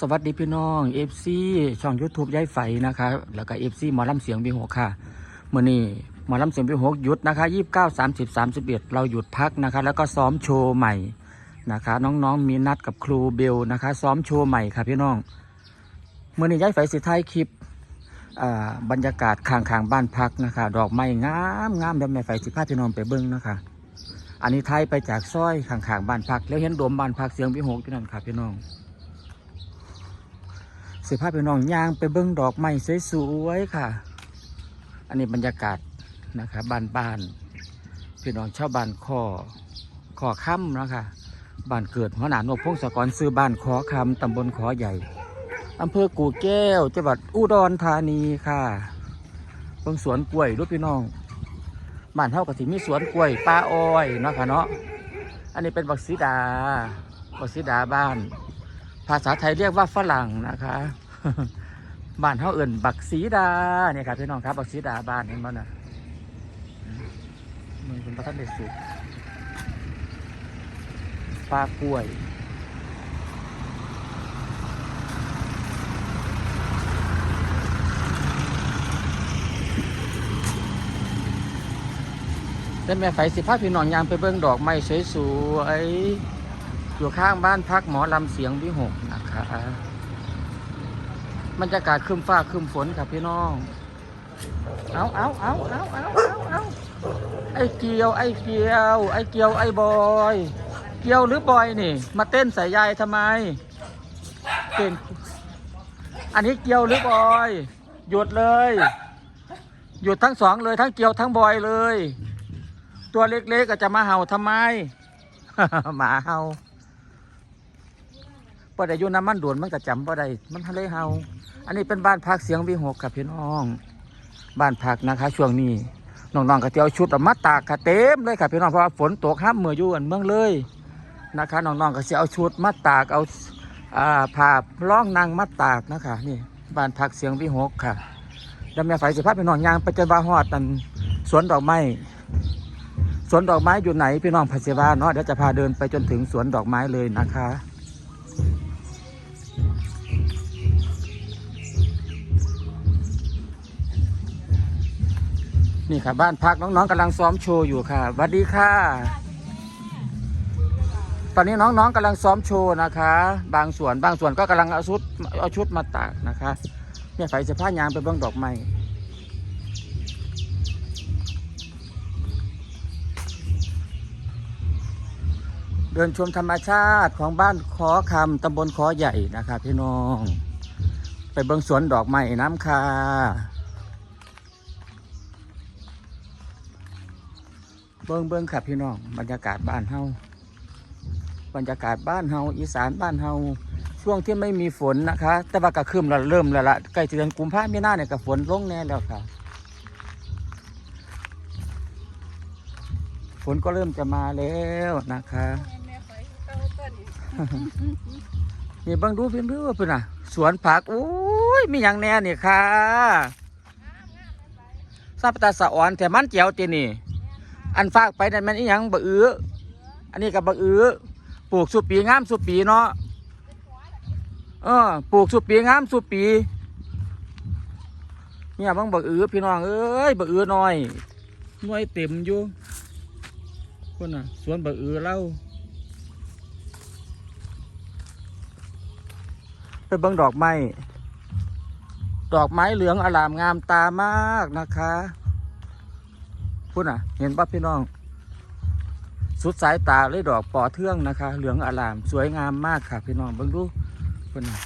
สวัสดีพี่น้องเอฟซีช่อง YouTube ย้ายไฟนะคะแล้วก็เอฟซีหมอลำเสียงวีหกค่ะเมื่อนี้หมอลำเสียงวีหกหยุดนะคะยี่สิบเก้าสามสิบสามสิบเอ็ดเราหยุดพักนะคะ แล้วก็ซ้อมโชว์ใหม่นะคะ น้องๆมีนัดกับครูเบลนะคะ ซ้อมโชว์ใหม่ค่ะพี่น้องเมื่อนี้ย้ายไฟสิท้ายคลิปอ่าบรรยากาศข้างๆบ้านพักนะคะ ดอกไม้งามงามเดี๋ยวแม่ไฟสิพาพี่น้องไปเบิ้งนะคะ อันนี้ไทยไปจากซอยข้างๆบ้านพัก แล้วเห็นโดมบ้านพักเสียงวิหกที่นั่นค่ะพี่น้อง สิพาพี่น้องยางไปเบิ้งดอกไม้สวยๆค่ะ อันนี้บรรยากาศนะคะบ้านๆพี่น้องชาวบ้านคอขอค่ำนะคะบ้านเกิดหัวหน้านกพงศกรซื้อบ้านขอคำตำบลขอใหญ่อำเภอกู่แก้วจังหวัดอุดรธานีค่ะเบิ่งสวนกล้วยด้วยพี่น้องบ้านเท่ากับที่มีสวนกล้วยป้าอ้อยเนาะค่ะเนาะอันนี้เป็นบักซีดาบักซีดาบ้าน ภาษาไทยเรียกว่าฝรั่งนะคะ บ้านเท่าเอื่นบักซีดาเนี่ยครับพี่น้องครับบักซีดาบ้านเห็นบ้านะมันเป็นพระท่านเดชสุขปลากล้วยเป็นแม่ไฟสิพาพี่น้องยางไปเบิ่งดอกไม้สวยๆ อยู่ข้างบ้านพักหมอลำเสียงวิหกนะคะบรรยากาศครึมฟ้าครึมฝนครับพี่น้อง เอาเอาเอาเอาเอาเอาเอาไอ้เกียว ไอ้เกียว ไอ้เกียว ไอ้บอย เกียวหรือบอยนี่ มาเต้นใส่ยายทำไม เต้น อันนี้เกียวหรือบอย หยุดเลย หยุดทั้งสองเลยทั้งเกียวทั้งบอยเลย ตัวเล็กๆก็จะมาเห่าทำไม หมาเห่า พอได้อยู่น้ำมันด่วนมันก็จำพอได้มันทะเลเห่าอันนี้เป็นบ้านพักเสียงวีหกครับพี่น้อง บ้านพักนะคะ ช่วงนี้น้องๆก็เตียวชุดอมาตากค่ะเต็มเลยครับพี่น้องเพราะว่าฝนตกห้ามเมื่ออยู่อันเมืองเลยนะคะน้องๆก็เสียเอาชุดมาตากเอาอ่าผ้าล่องนางมาตากนะคะนี่บ้านพักเสียงวีหกค่ะแล้วแม่ไฟสิพาพี่น้องยางไปเจอบาฮอดตันสวนดอกไม้สวนดอกไม้อยู่ไหนพี่น้องพัชวาเนาะเดี๋ยวจะพาเดินไปจนถึงสวนดอกไม้เลยนะคะ นี่ค่ะบ้านพักน้องๆกำลังซ้อมโชว์อยู่ค่ะสวัสดีค่ะ ตอนนี้น้องๆกำลังซ้อมโชว์นะคะ บางส่วนบางส่วนก็กำลังเอาชุดเอาชุดมาตากนะคะเนี่ยไฟจะผ้ายางไปเบื้องดอกไม้เดินชมธรรมชาติของบ้านขอคำตำบลขอใหญ่นะคะพี่น้อง ไปเบิ่งสวนดอกไม้น้ำคา เบิ่งเบิ่งค่ะพี่น้องบรรยากาศบ้านเฮาบรรยากาศบ้านเฮาอีสานบ้านเฮาช่วงที่ไม่มีฝนนะคะ แต่ว่าก็คืมแล้วเริ่มแล้วละใกล้จะเดือนกุมภาพันธ์มีนาเนี่ยก็ฝนลงแน่แล้วค่ะฝนก็เริ่มจะมาแล้วนะคะนี่บังดูเพิ่นดูเพิ่นน่ะ สวนผักโอ้ยมีอย่างแน่นี่ค่ะซาปตาสะอ่อนแต่มันเจียวตีนี่ อันฝากไปนั่นมันอีหยังบะอื้ออันนี้กับบะอื้อปลูกสุปีงามสุปีเนาะเออปลูกสุปีงามสุปีเนี่ยบังบะอื้อพี่น้องเอ้ยบะอื้อน้อยหน่วยเต็มอยู่คนน่ะสวนบะอื้อเล่าไปเบิ่งดอกไม้ดอกไม้เหลืองอลามงามตามากนะคะ พูดน่ะ เห็นป่ะพี่น้อง สุดสายตาเลยดอกปอเทืองนะคะ เหลืองอลาม สวยงามมากค่ะ พี่น้องเบิ่งดูพูดน่ะ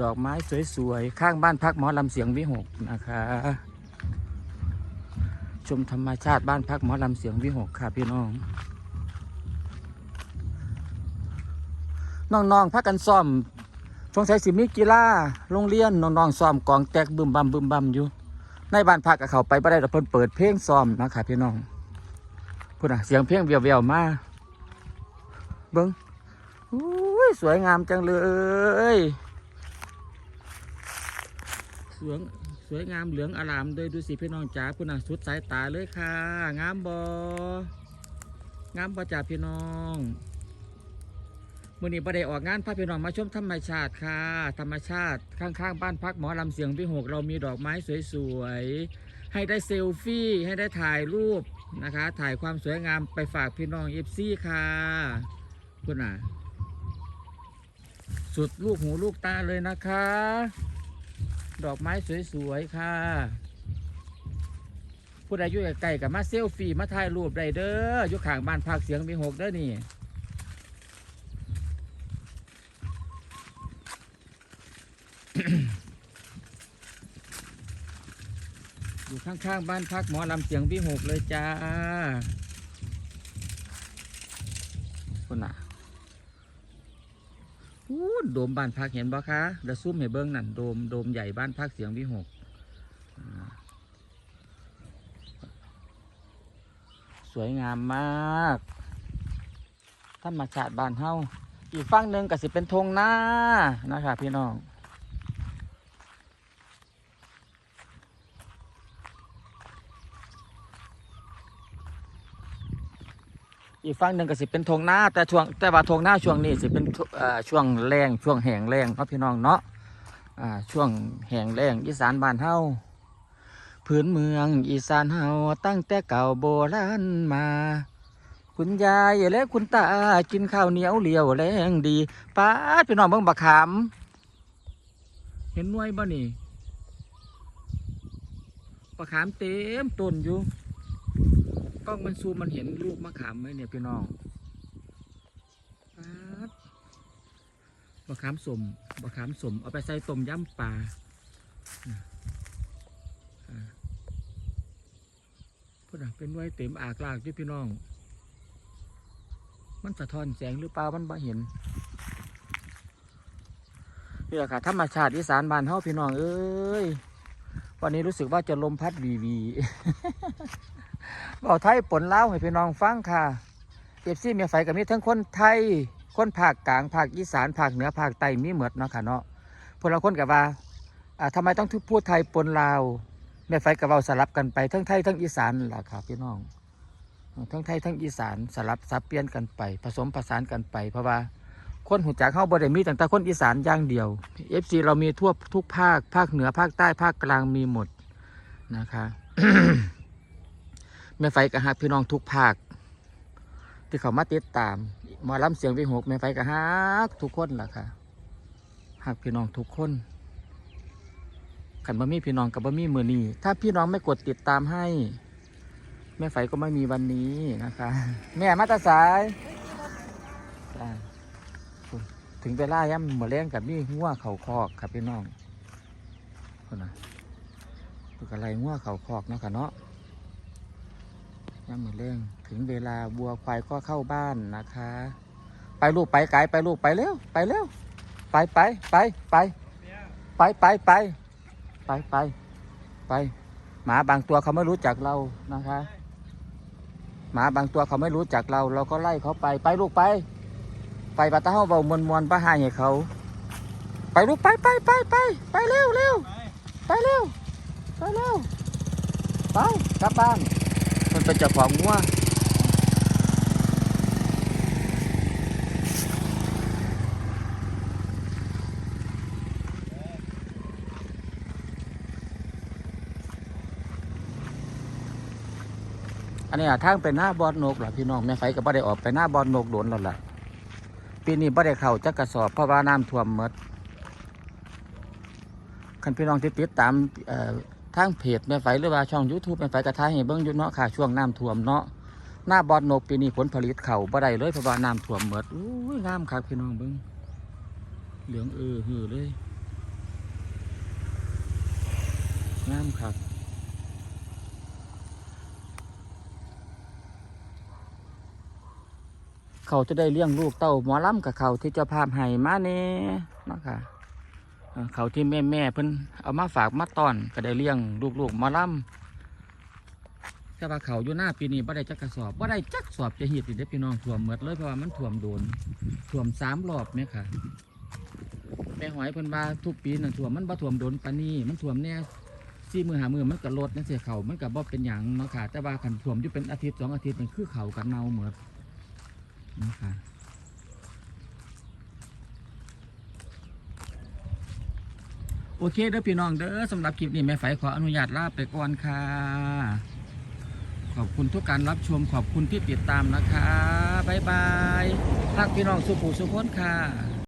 ดอกไม้สวยๆ ข้างบ้านพักหมอลำเสียงวิหกนะคะ ชมธรรมชาติบ้านพักหมอลำเสียงวิหกค่ะพี่น้อง น้องๆพักกันซ้อมสงสัยสิมีกีฬาโรงเรียนน้องๆซ้อมกองแตกบึมบัมบึมบัมอยู่ ในบ้านพักกับเขาไปบ่ได้แต่เพิ่นเปิดเพลงซ้อมนะคะพี่น้องพูดน่ะเสียงเพลงเวียวๆมาเบิ้งอุ้ยสวยงามจังเลยสวยสวยงามเหลืองอารามเลยดูสิพี่น้องจ๋าพูดน่ะสุดสายตาเลยค่ะ งามบองามบ่จ่าพี่น้อง มื่อนี้ประเดออกงานพาพี่น้องมาชมธรรมชาติค่ะ ธรรมชาติข้างๆ บ้านพักหมอลำเสียงพี่หกเรามีดอกไม้สวยๆ ให้ได้เซลฟี่ ให้ได้ถ่ายรูปนะคะ ถ่ายความสวยงามไปฝากพี่น้องเอฟซีค่ะคุณน่ะ สุดลูกหูลูกตาเลยนะคะ ดอกไม้สวยๆ ค่ะผู้ใดอยู่ใกล้ๆกับมาเซลฟี่มาถ่ายรูปได้เด้ออยู่ข้างบ้านพักเสียงพี่หกเด้อนี่ อยู่ข้างๆบ้านพักหมอลำเสียงพี่หกเลยจ้าคนน่ะอู้โดมบ้านพักเห็นบ่คะเดี๋ยวซุ่มให้เบิ้งนั่นโดมโดมใหญ่บ้านพักเสียงพี่หกสวยงามมากธรรมชาติบ้านเฮาอีกฝั่งหนึ่งก็สิเป็นทงหน้านะคะพี่น้อง อีกฝั่งหนึ่งก็สิเป็นทงหน้าแต่ช่วงแต่ว่าทงหน้าช่วงนี้สิเป็นช่วงแรงช่วงแห้งแรงเนาะพี่น้องเนาะช่วงแห้งแรงอีสานบ้านเฮาพื้นเมืองอีสานเฮาตั้งแต่เก่าโบราณมา คุณยายและคุณตากินข้าวเหนียวเหลียวแรงดีป้าพี่น้องเบิ่งบักขาม เห็นหน่วยบ่นี่บักขามเต็มต้นอยู่ กล้องมันซูมมันเห็นลูกมะขามไหมเนี่ยพี่น้องป๊าดมะขามสมมะขามสมเอาไปใส่ต้มยำปลาอะอะพูดอะเป็นไว้เต็มอากลากด้วยพี่น้อง มันสะท้อนแสงหรือเปล่ามันบ่เห็นนี่แหละค่ะธรรมชาติอีสานบ้านเฮาพี่น้องเอ้ยวันนี้รู้สึกว่าจะลมพัดวีวี เบาไทยปนเล่าให้พี่น้องฟังค่ะเอฟซีเมียไฟกับมีทั้งคนไทย คนภาคกลางภาคอีสานภาคเหนือภาคใต้มีเหมือดเนาะค่ะเนาะพวกเราคนกับว่าอ่าทำไมต้องพูดไทยปนลาวแม่ไฟกับเราสลับกันไปทั้งไทยทั้งอีสานล่ะค่ะพี่น้อง ทั้งไทยทั้งอีสานสลับซับเปลี่ยนกันไป ผสมผสานกันไป เพราะว่าคนหูจักเข้าบ่ได้มีตั้งแต่คนอีสานอย่างเดียวเอฟซีเรามีทั่วทุกภาคภาคเหนือภาคใต้ภาคกลางมีหมดนะคะ แม่ไฟกับฮักพี่น้องทุกภาค ที่เขามาติดตามมาล้ำเสียงวิหกแม่ไฟกับฮักทุกคนล่ะค่ะฮักพี่น้องทุกคนขันบ่มีพี่น้องกับบ่มีมือนี้ถ้าพี่น้องไม่กดติดตามให้ แม่ไฟก็ไม่มีวันนี้นะคะ แม่มาตาสายถึงเวลาย่ำหมดแรงกับมี่งัวเข่าคอกครับพี่น้องคนน่ะตัวกอะไรงัวเข่าคอกเนาะค่ะเนาะ ย่ำมือเร่งถึงเวลาบัวควายก็เข้าบ้านนะคะ ไปลูกไปไกลไปลูกไปเร็วไปเร็วไปไปไปไปไปไปไปไปไปไปหมาบางตัวเขาไม่รู้จักเรานะคะ หมาบางตัวเขาไม่รู้จักเรา เราก็ไล่เขาไปไปลูกไป ไปปะตาเฮาเบามวนมวนป้าหายให้เขา ไปลูกไปไปไปไปไปเร็วเร็วไปเร็วไปเร็วไปกลับบ้าน มันเป็นเจ้าของงัวอันนี้อะทางเป็นหน้าบอดนกหรอพี่น้องแม่ไฟก็บ่ได้ออกไปหน้าบอดนกโดนแล้วล่ะปีนี้บ่ได้เข้าจักกระสอบเพราะว่าน้ำท่วมหมดคันพี่น้องที่ติดตามเอ่อ ทางเพจแม่ไฟหรือว่าช่อง YouTube แม่ไฟกระทายให้เบิ่งอยู่เนาะค่ะช่วงน้ำท่วมเนาะหน้าบอดนกปีนี้ผลผลิตเข่าบ่ได้เลยเพราะว่าน้ำท่วมเหมดอุ้ยงามครับพี่น้องเบิ่งเหลืองเออหือเลยงามครับเขาจะได้เลี้ยงลูกเต้าหมอลำกับเขาที่เจะพาพให้มาเน่เนาะค่ะ เขาที่แม่แม่เพิ่นเอามาฝากมาตอนก็ได้เลี้ยงลูกๆมาล่ำแต่ว่าเขาอยู่หน้าปีนี้บ่ได้จักกระสอบบ่ได้จักสอบจะเหียดอีกเด้พี่น้องท่วมหมดเลยเพราะว่ามันท่วมโดนท่วมสามรอบเนี่ยค่ะแม่หอยเพิ่นว่าทุกปีน่ะท่วมมันบ่ท่วมโดนปานี้มันท่วมแน่สี่มือหามือมันก็ลดนั่นเสียเขามันก็บ่เป็นหยังเนาะค่ะ แต่ว่าคันท่วมอยู่เป็นอาทิตย์สองอาทิตย์นี่คือเขากันเน่าหมือดนะคะ โอเคเด้อพี่น้องเด้อสำหรับคลิปนี้แม่ไฝขออนุญาตลาไปก่อนค่ะ ขอบคุณทุกการรับชมขอบคุณที่ติดตามนะคะ บ๊ายบายรักพี่น้องสุขสุขพนค่ะ